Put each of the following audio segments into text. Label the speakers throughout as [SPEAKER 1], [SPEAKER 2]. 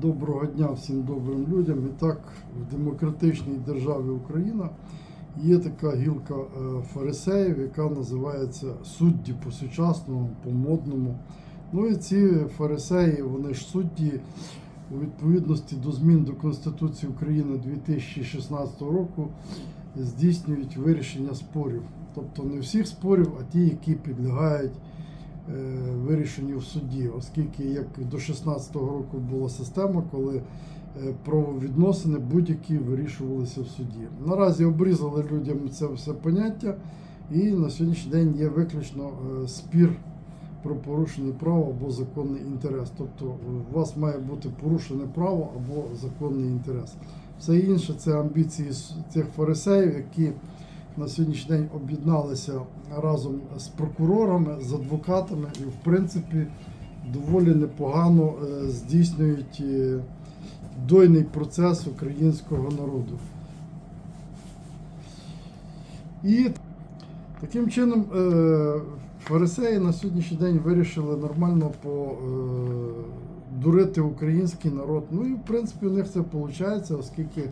[SPEAKER 1] Доброго дня всім добрим людям. І так, в демократичній державі Україна є така гілка е, фарисеїв, яка називається судді по-сучасному, по-модному. Ну і ці фарисеї, вони ж судді у відповідності до змін до Конституції України 2016 року здійснюють вирішення спорів. Тобто не всіх спорів, а ті, які підлягають вирішенню в суді, оскільки як до 2016 року була система, коли е, правовідносини будь-які вирішувалися в суді. Наразі обрізали людям це все поняття, і на сьогоднішній день є виключно е, спір про порушення права або законний інтерес. Тобто у вас має бути порушене право або законний інтерес. Все інше це амбіції цих фарисеїв, які на сьогоднішній день об'єдналися разом з прокурорами, з адвокатами і, в принципі, доволі непогано е, здійснюють е, дойний процес українського народу. І таким чином е, фарисеї на сьогоднішній день вирішили нормально подурити український народ. Ну і в принципі у них це виходить, оскільки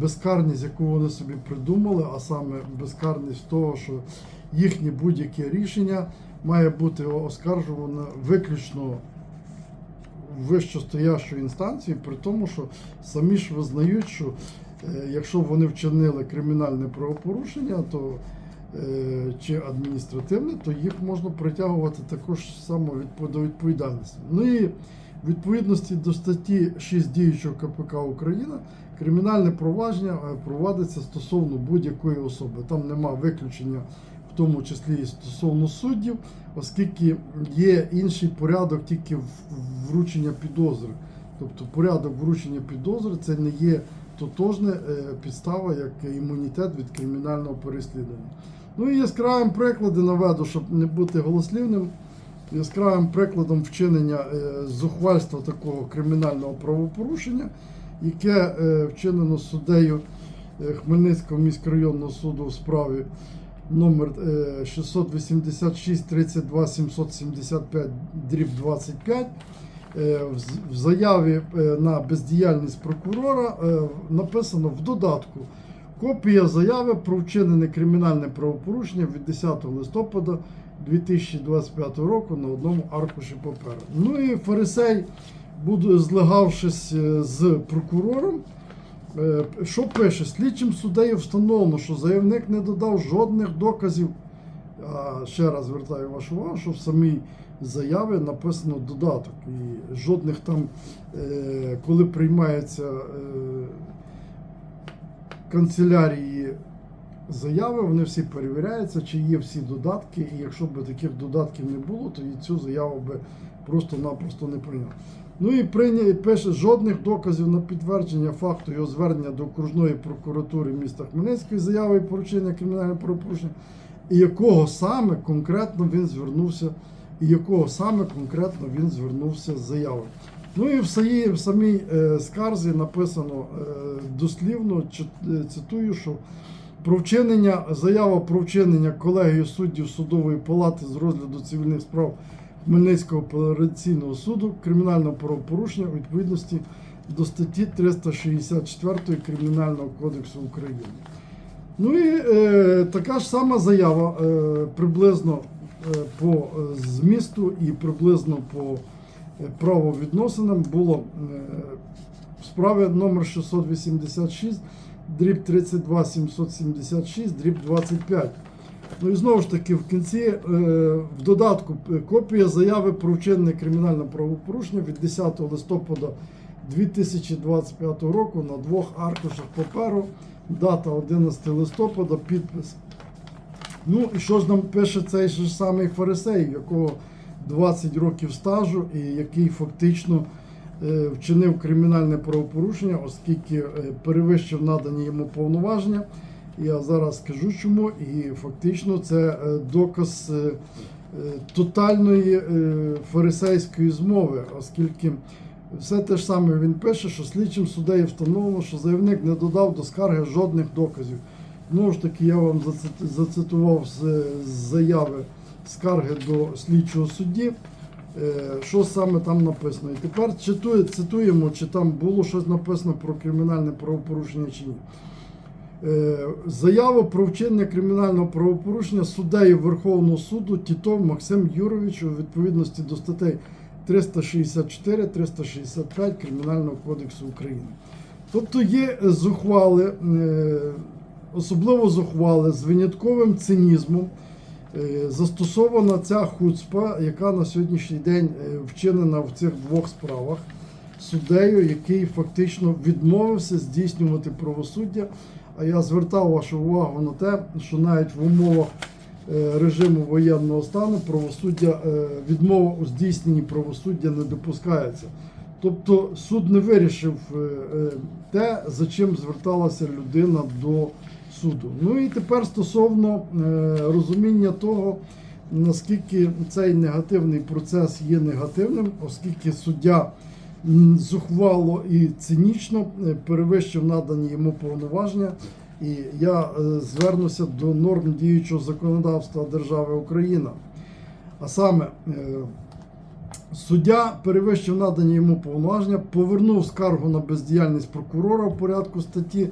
[SPEAKER 1] безкарність, яку вони собі придумали, а саме безкарність того, що їхнє будь-яке рішення має бути оскаржувано виключно вищостоящою інстанцією, при тому, що самі ж визнають, що е, якщо вони вчинили кримінальне правопорушення, то е, чи адміністративне, то їх можна притягувати також само до відповідальності. Ну і в відповідності до статті 6 діючого КПК Україна кримінальне провадження е, провадиться стосовно будь-якої особи. Там нема виключення, в тому числі і стосовно суддів, оскільки є інший порядок тільки вручення підозри. Тобто порядок вручення підозри це не є тотожна е, підстава як імунітет від кримінального переслідування. Ну і яскравим приклади наведу, щоб не бути голослівним. Яскравим прикладом вчинення е, зухвальства такого кримінального правопорушення, яке е, вчинено суддею е, Хмельницького міськрайонного суду в справі номер е, 686 32 775 дріб 25. Е, в заяві на бездіяльність прокурора написано в додатку копія заяви про вчинене кримінальне правопорушення від 10 листопада 2025 року на одному аркуші паперу. Ну і фарисей, злегавшись е, з прокурором, Е, Що пише? Слідчим суддею встановлено, що заявник не додав жодних доказів. А ще раз звертаю вашу увагу, що в самій заяві написано додаток. І жодних там, е, коли приймається канцелярії заяви, вони всі перевіряються, чи є всі додатки. І якщо б таких додатків не було, то і цю заяву би просто-напросто не прийняв. Ну і прийняв, пише жодних доказів на підтвердження факту його звернення до окружної прокуратури міста Хмельницької заяви і поручення кримінального правопорушення, і якого саме конкретно він звернувся, і якого саме конкретно він звернувся з заявою. Ну і в самій, в самій е, скарзі написано е, дослівно, е, цитую, що про вчинення, заява про вчинення колегії суддів судової палати з розгляду цивільних справ Хмельницького апеляційного суду кримінального правопорушення у відповідності до статті 364 Кримінального кодексу України. Ну і е, така ж сама заява е, приблизно е, по змісту і приблизно по е, правовідносинам було е, в справі номер 686 дріб 32 776 дріб 25. Ну і знову ж таки в кінці е, в додатку е, копія заяви про вчинене кримінальне правопорушення від 10 листопада 2025 року на двох аркушах паперу, дата 11 листопада, підпис. Ну і що ж нам пише цей ж самий фарисей, якого 20 років стажу, і який фактично е, вчинив кримінальне правопорушення, оскільки перевищив надані йому повноваження. Я зараз скажу чому, і фактично це е, доказ е, е, тотальної фарисейської змови, оскільки все те ж саме він пише, що слідчим суддею встановлено, що заявник не додав до скарги жодних доказів. Знову ж таки, я вам зацитував з, заяви скарги до слідчого судді. що саме там написано. І тепер читує, цитуємо, чи там було щось написано про кримінальне правопорушення чи ні. Е, Заяву про вчинення кримінального правопорушення суддею Верховного суду Тітов Максим Юрович у відповідності до статей 364-365 Кримінального кодексу України. Тобто є зухвали, е, особливо зухвали з винятковим цинізмом. е, Застосована ця хуцпа, яка на сьогоднішній день вчинена в цих двох справах суддею, який фактично відмовився здійснювати правосуддя. А я звертав вашу увагу на те, що навіть в умовах е, режиму воєнного стану правосуддя, е, відмова у здійсненні правосуддя не допускається. Тобто суд не вирішив е, те, за чим зверталася людина до суду. Ну і тепер стосовно розуміння того, наскільки цей негативний процес є негативним, оскільки суддя зухвало і цинічно е, перевищив надані йому повноваження. І я е, звернуся до норм діючого законодавства держави Україна. А саме, е, суддя перевищив надані йому повноваження, повернув скаргу на бездіяльність прокурора в порядку статті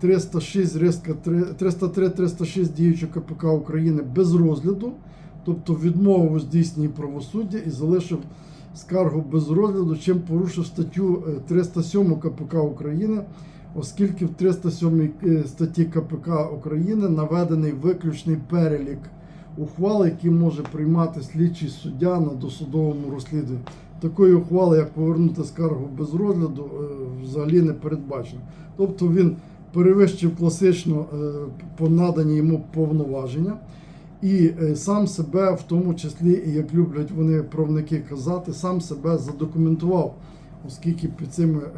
[SPEAKER 1] 306 303-306 діючого КПК України без розгляду, тобто відмовив у здійсненні правосуддя і залишив скаргу без розгляду, чим порушив статтю е, 307 КПК України, оскільки в 307 е, статті КПК України наведений виключний перелік ухвал, які може приймати слідчий суддя на досудовому розслідуванні. Такої ухвали, як повернути скаргу без розгляду, е, взагалі не передбачено. Тобто він перевищив класично е, по надані йому повноваження і е, сам себе, в тому числі, як люблять вони правники казати, сам себе задокументував, оскільки під цими е,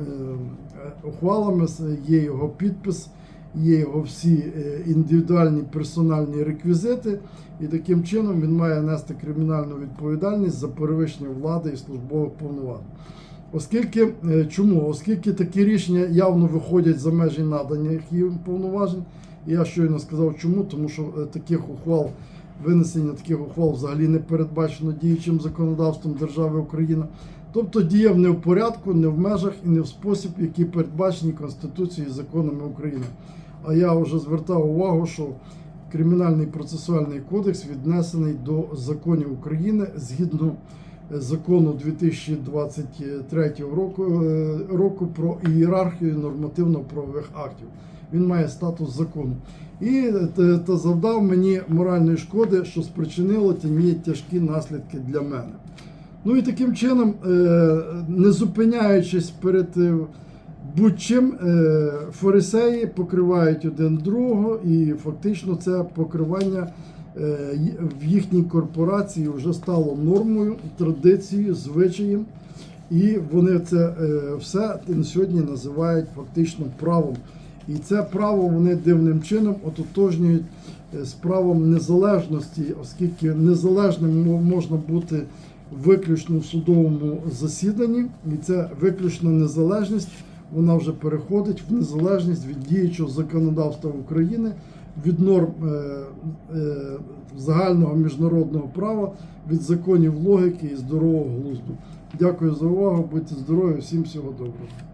[SPEAKER 1] е, ухвалами є його підпис, є його всі індивідуальні персональні реквізити, і таким чином він має нести кримінальну відповідальність за перевищення влади і службових повноважень. Оскільки чому? Оскільки такі рішення явно виходять за межі наданих їм повноважень. Я щойно сказав, чому, тому що е, таких ухвал, винесення таких ухвал взагалі не передбачено діючим законодавством держави Україна. Тобто діяв не в порядку, не в межах і не в спосіб, який передбачені Конституцією і законами України. А я вже звертав увагу, що Кримінальний процесуальний кодекс віднесений до законів України згідно е, закону 2023 року, е, року про ієрархію нормативно-правових актів. Він має статус закону. І е, та, завдав мені моральної шкоди, що спричинило тяні тяжкі наслідки для мене. Ну і таким чином, е, не зупиняючись перед е, будь-чим, фарисеї покривають один другого, і фактично це покривання в їхній корпорації вже стало нормою, традицією, звичаєм. І вони це все сьогодні називають фактично правом. І це право вони дивним чином ототожнюють е, з правом незалежності, оскільки незалежним можна бути виключно в судовому засіданні, і це виключна незалежність. Вона вже переходить в незалежність від діючого законодавства України, від норм е, е, загального міжнародного права, від законів логіки і здорового глузду. Дякую за увагу. Будьте здорові, всім всього доброго.